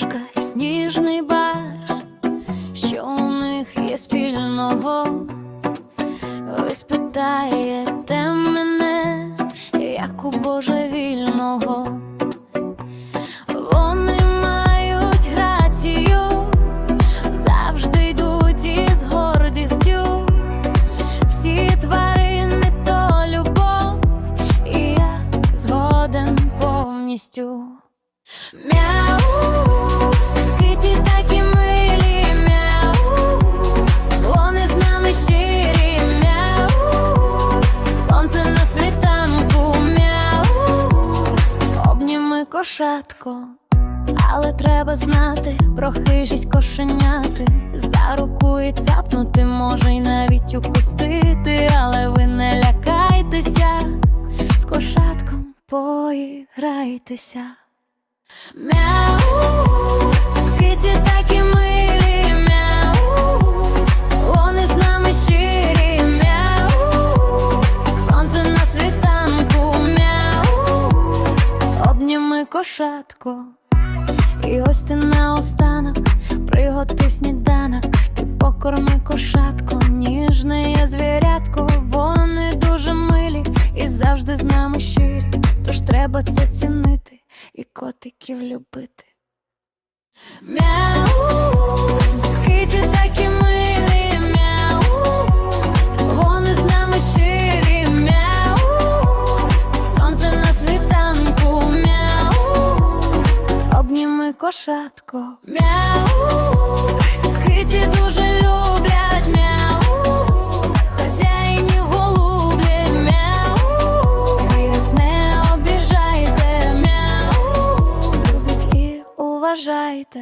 доріжка, сніжний барс, що у них є спільного, ви питаєте мене, як у божевільного. Вони мають грацію, завжди йдуть із гордістю, всі тварини то любов, і я згоден повністю. Мяу, киті такі вони з нами щирі, мяу, сонце на світанку, мяу, обніми кошатко. Але треба знати про хижість кошеняти. За руку і цапнути, може й навіть укустити, але ви не лякайтеся, з кошатком поіграйтеся. Мяу, киті такі милі, мяу, вони з нами щирі, мяу, сонце на світанку, мяу, обніми кошатко. І ось ти наостанок, приготуй сніданок, ти покорми кошатко, ніжне є звірятко, вони дуже милі і завжди з нами щирі. Тож треба це цінити. і котиків любити. Мяу, киті такі милі, мяу, вони з нами щирі, мяу, сонце на світанку, мяу, обніми кошатко, мяу, киті дуже люблять, мяу, поважайте.